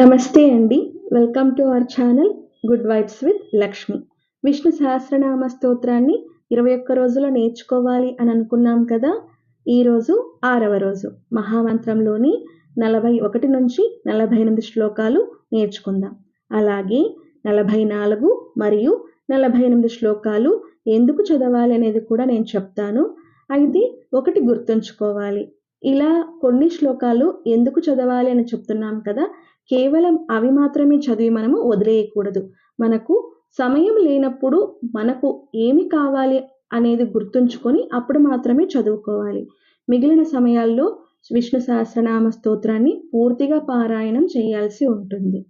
నమస్తే అండి. Welcome to our channel good vibes with Lakshmi. Vishnu Sahasranama స్తోత్రాన్ని ఇరవై ఒక్క రోజుల్లో నేర్చుకోవాలి అని అనుకున్నాం కదా? ఈరోజు ఆరవ రోజు. మహామంత్రంలోని నలభై ఒకటి నుంచి నలభై ఎనిమిది శ్లోకాలు నేర్చుకుందాం. అలాగే నలభై నాలుగు మరియు నలభై ఎనిమిది శ్లోకాలు ఎందుకు చదవాలి అనేది కూడా నేను చెప్తాను. అయితే ఒకటి గుర్తుంచుకోవాలి. ఇలా కొన్ని శ్లోకాలు ఎందుకు చదవాలి అని చెప్తున్నాం కదా? కేవలం అవి మాత్రమే చదివి మనము వదిలేయకూడదు. మనకు సమయం లేనప్పుడు మనకు ఏమి కావాలి అనేది గుర్తుంచుకొని అప్పుడు మాత్రమే చదువుకోవాలి. మిగిలిన సమయాల్లో విష్ణు సహస్రనామ స్తోత్రాన్ని పూర్తిగా పారాయణం చేయాల్సి ఉంటుంది.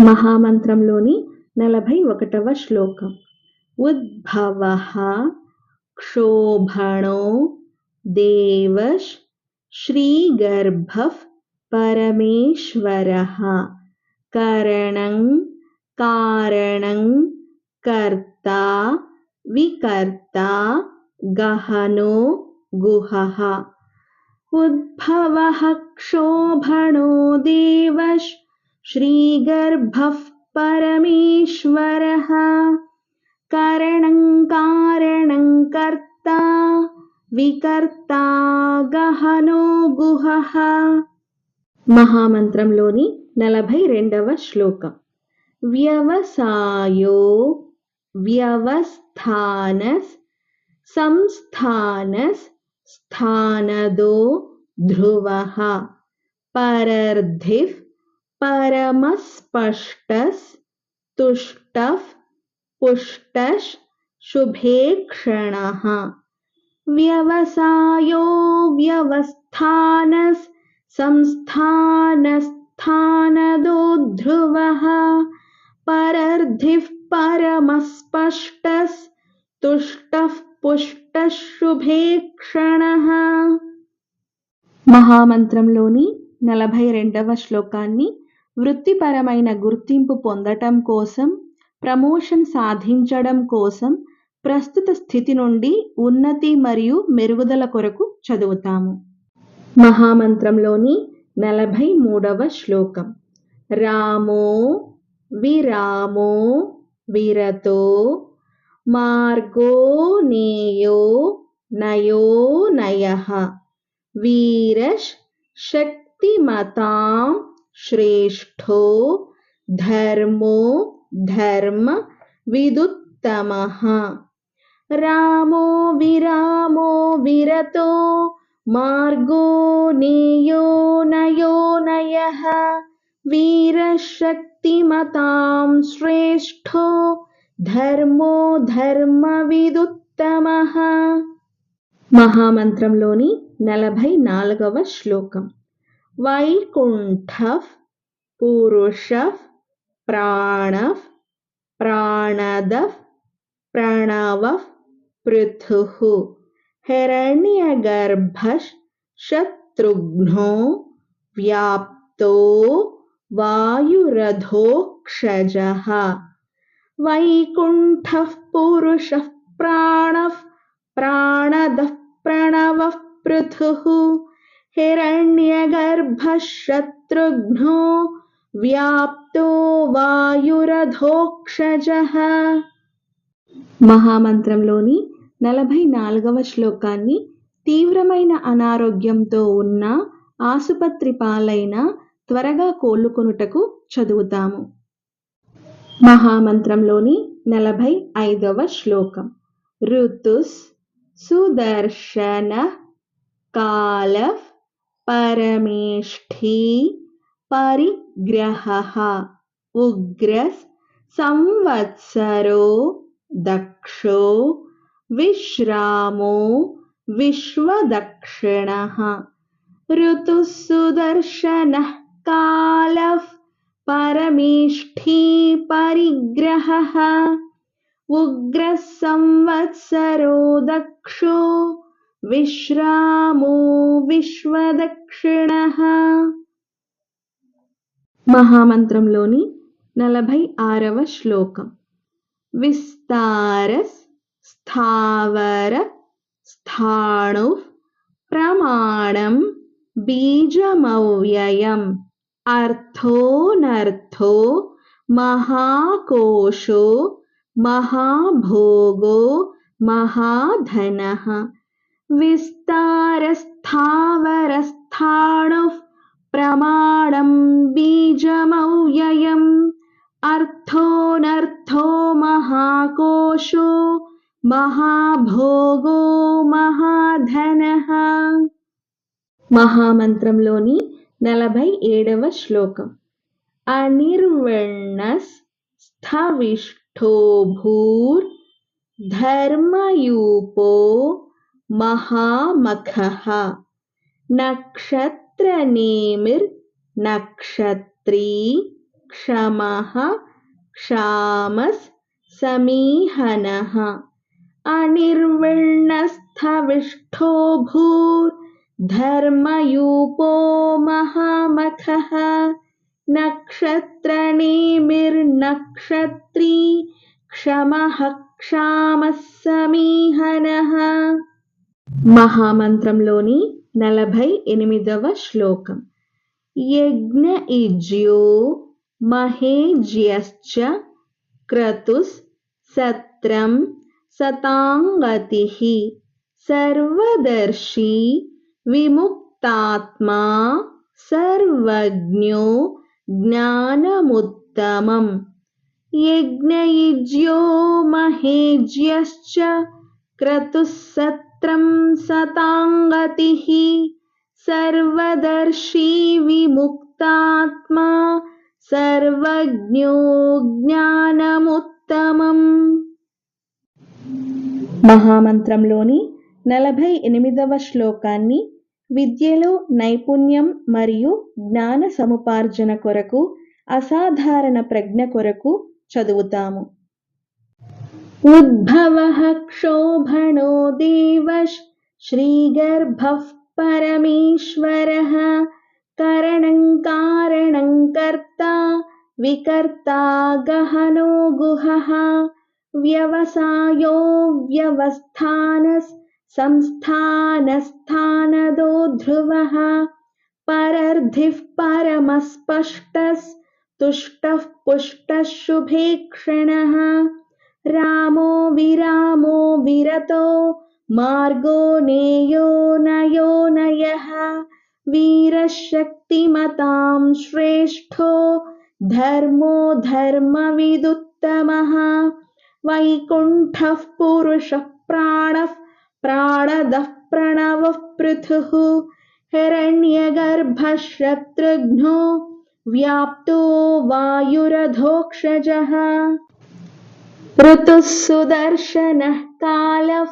మహామంత్రంలోని నలభై ఒకటవ శ్లోకం. ఉద్భవ క్షోభణో దేవశ్ శ్రీగర్భ परमेश्वरः। करणं कारणं कर्ता विकर्ता गहनो गुहः। उद्भवः क्षोभणो देवश् श्रीगर्भः परमेश्वरः। करणं कारणं कर्ता विकर्ता गहनो गुहः। మహామంత్రంలోని నలభై రెండవ శ్లోకం వ్యవసాయో వ్యవస్థానస్ సంస్థానస్ స్థానదో ధ్రువ పరర్ధిఫ్ పరమస్పష్టస్ తుష్టఫ్ పుష్టష్ శుభేక్షణ వ్యవసాయో వ్యవస్థానస్ संस्थानस्थानदो ध्रुवः परर्धिः परमस्पष्टस्तुष्टः పుష్టः శుభేక్షణః మహామంత్రంలోని నలభై రెండవ శ్లోకాన్ని వృత్తిపరమైన గుర్తింపు పొందటం కోసం ప్రమోషన్ సాధించడం కోసం ప్రస్తుత స్థితి నుండి ఉన్నతి మరియు మెరుగుదల కొరకు చదువుతాము మహామంత్రంలోని నలభై మూడవ శ్లోకం. రామో విరామో విరతో మార్గో నేయో నయో నయ. వీరష్ శక్తిమతాం శ్రేష్ఠో ధర్మో ధర్మ విదుత్తమ. రామో విరామో విరతో మార్గో నేయో నయో నయః వీరశక్తిమతాం శ్రేష్ఠో ధర్మో ధర్మవిదుత్తమః మహామంత్రంలోని నలభై నాలుగవ శ్లోకం వైకుంఠ పురుష ప్రాణ ప్రాణద ప్రణవ పృథు हिरण्यगर्भशत्रुघ्नो व्याप्तो वायुरधोक्षजः वैकुण्ठः पुरुषः प्राणः प्राणदः प्रणवः पृथुः हिरण्यगर्भशत्रुघ्नो వ్యాప్తో వాయురధోక్షజః మహామంత్రంలోని నలభై నాలుగవ శ్లోకాన్ని తీవ్రమైన అనారోగ్యంతో ఉన్న ఆసుపత్రి పాలైన త్వరగా కోలుకొనుటకు చదువుతాము. మహామంత్రంలోని నలభై ఐదవ శ్లోకం. ఋతుస్ సుదర్శన కాల పరమేష్ఠీ పరిగ్రహ ఉగ్రస్ సంవత్సరో దక్షో విశ్రామో विश्वदक्षिणः ऋतुः सुदर्शनः कालः परमेष्ठी परिग्रहः उग्रः संवत्सरो दक्षो विश्रामो విశ్వదక్షిణః మహామంత్రంలోని నలభై ఆరవ శ్లోకం విస్తారస్ स्थावर स्थाणुः प्रमाणं बीजमव्ययम् अर्थोऽनर्थो महाकोशो महाभोगो महाधनः। विस्तारस्थावरस्थाणुः प्रमाण बीजमव्ययम् अर्थोऽनर्थो महाकोशो महाभोगो महाधनः మహామంత్రంలోని నలభై ఏడవ శ్లోకం అనిర్వణస్ స్థవిష్ఠో భూర్ ధర్మయూపో మహామఖః నక్షత్రనేమిర్ నక్షత్రీ క్షమః క్షామస్ సమీహనः అనిర్విణస్థవిష్ఠో భూర్ ధర్మయూపో మహామఖः నక్షత్రనేమిర్నక్షత్రీ క్షమః క్షామः సమీహనः మహామంత్రంలోని నలభై ఎనిమిదవ శ్లోకం యజ్ఞ ఇజ్యో మహేజ్యశ్చ క్రతుస్ సత్రం सताङ्गतिः सर्वदर्शी विमुक्तात्मा सर्वज्ञो ज्ञानमुत्तमम्। यज्ञयुज्यो महेज्यश्च क्रतुस्सत्रं सताङ्गतिः सर्वदर्शी विमुक्तात्मा सर्वज्ञो ज्ञानमुत्तम। మహామంత్రంలోని నలభై ఎనిమిదవ శ్లోకాన్ని విద్యలో నైపుణ్యం మరియు జ్ఞాన సముపార్జన కొరకు అసాధారణ ప్రజ్ఞ కొరకు చదువుతాము. ఉద్భవ క్షోభణో దేవశ్ శ్రీగర్భః పరమేశ్వర కరణం కారణం కర్త వికర్తా గహనో గుహ व्यवसायो व्यवस्थानस् संस्थानस्थानदो ध्रुवः। परर्धिः परमस्पष्टस्तुष्टः पुष्टः शुभेक्षणः रामो विरामो विरतो, मार्गो नेयो नयो नयः। वीरशक्तिमतां श्रेष्ठो, धर्मो धर्मविदुत्तमः। वैकुण्ठः पुरुषः प्राणः, प्राणदः प्रणवः पृथुः। हिरण्यगर्भः शत्रुघ्नो व्याप्तो वायुरधोक्षजः। ऋतुः सुदर्शनः कालः,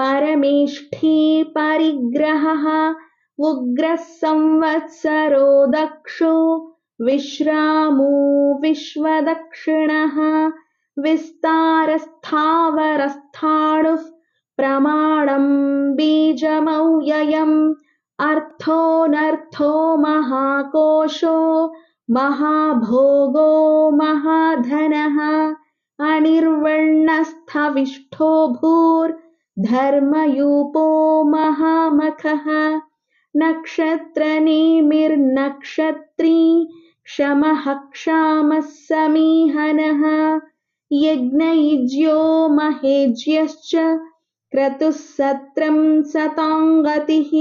परमेष्ठी परिग्रहः। उग्रः संवत्सरो दक्षो, विश्रामो विश्वदक्षिणः। विस्तारस्थावरस्थाणुः प्रमाणं बीजमव्ययम्। अर्थोऽनर्थो महाकोशो महाभोगो महाधनः। अनिर्वण्णस्थविष्ठो भूर्धर्मयूपो महामखः। नक्षत्रनेमिर्नक्षत्री क्षमः क्षामः समीहनः। यज्ञयुज्यो महेज्यश्च क्रतुः सत्रं सताङ्गतिः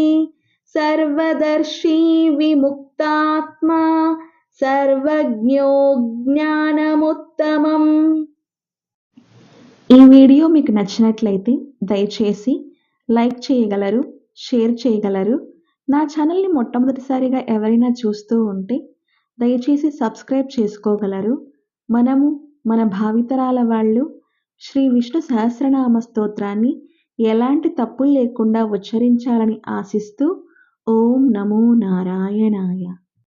सर्वदर्शी विमुक्तात्मा సర్వజ్ఞో జ్ఞానముత్తమం ఈ వీడియో మీకు నచ్చినట్లయితే దయచేసి లైక్ చేయగలరు షేర్ చేయగలరు నా ఛానల్ని మొట్టమొదటిసారిగా ఎవరైనా చూస్తూ ఉంటే దయచేసి సబ్స్క్రైబ్ చేసుకోగలరు మనము మన భావితరాల వాళ్ళు శ్రీ విష్ణు సహస్రనామ స్తోత్రాన్ని ఎలాంటి తప్పులు లేకుండా ఉచ్చరించాలని ఆశిస్తూ ఓం నమో నారాయణాయ.